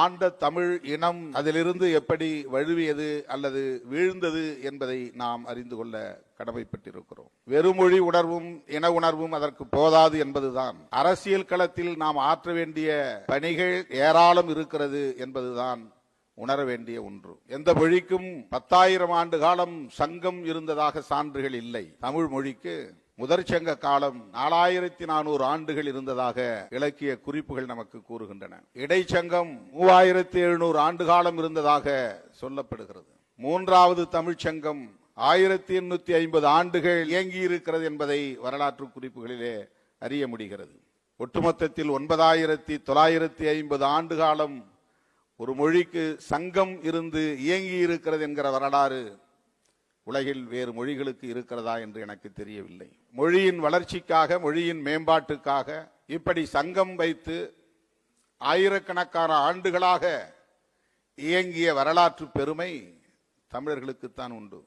ஆண்ட தமிழ் இனம் அதிலிருந்து எப்படி வழுவியது அல்லது வீழ்ந்தது என்பதை நாம் அறிந்து கொள்ள கடமைப்பட்டிருக்கிறோம். வெறுமொழி உணர்வும் இன உணர்வும் அதற்கு போதாது என்பதுதான். அரசியல் களத்தில் நாம் ஆற்ற வேண்டிய பணிகள் ஏராளம் இருக்கிறது என்பதுதான் உணர வேண்டிய ஒன்று. எந்த மொழிக்கும் பத்தாயிரம் ஆண்டு காலம் சங்கம் இருந்ததாக சான்றுகள் இல்லை. தமிழ் மொழிக்கு முதற்சங்க காலம் நாலாயிரத்தி நானூறு ஆண்டுகள் இருந்ததாக இலக்கிய குறிப்புகள் நமக்கு கூறுகின்றன. இடைச்சங்கம் மூவாயிரத்தி எழுநூறு ஆண்டு காலம் இருந்ததாக சொல்லப்படுகிறது. மூன்றாவது தமிழ்ச் சங்கம் ஆயிரத்தி எண்ணூத்தி ஐம்பது ஆண்டுகள் இயங்கி இருக்கிறது என்பதை வரலாற்று குறிப்புகளிலே அறிய முடிகிறது. ஒட்டுமொத்தத்தில் ஒன்பதாயிரத்தி தொள்ளாயிரத்தி ஐம்பது ஆண்டு காலம் ஒரு மொழிக்கு சங்கம் இருந்து இயங்கி இருக்கிறது என்கிற வரலாறு உலகில் வேறு மொழிகளுக்கு இருக்கிறதா என்று எனக்கு தெரியவில்லை. மொழியின் வளர்ச்சிக்காக மொழியின் மேம்பாட்டுக்காக இப்படி சங்கம் வைத்து ஆயிரக்கணக்கான ஆண்டுகளாக இயங்கிய வரலாற்று பெருமை தமிழர்களுக்குத்தான் உண்டு.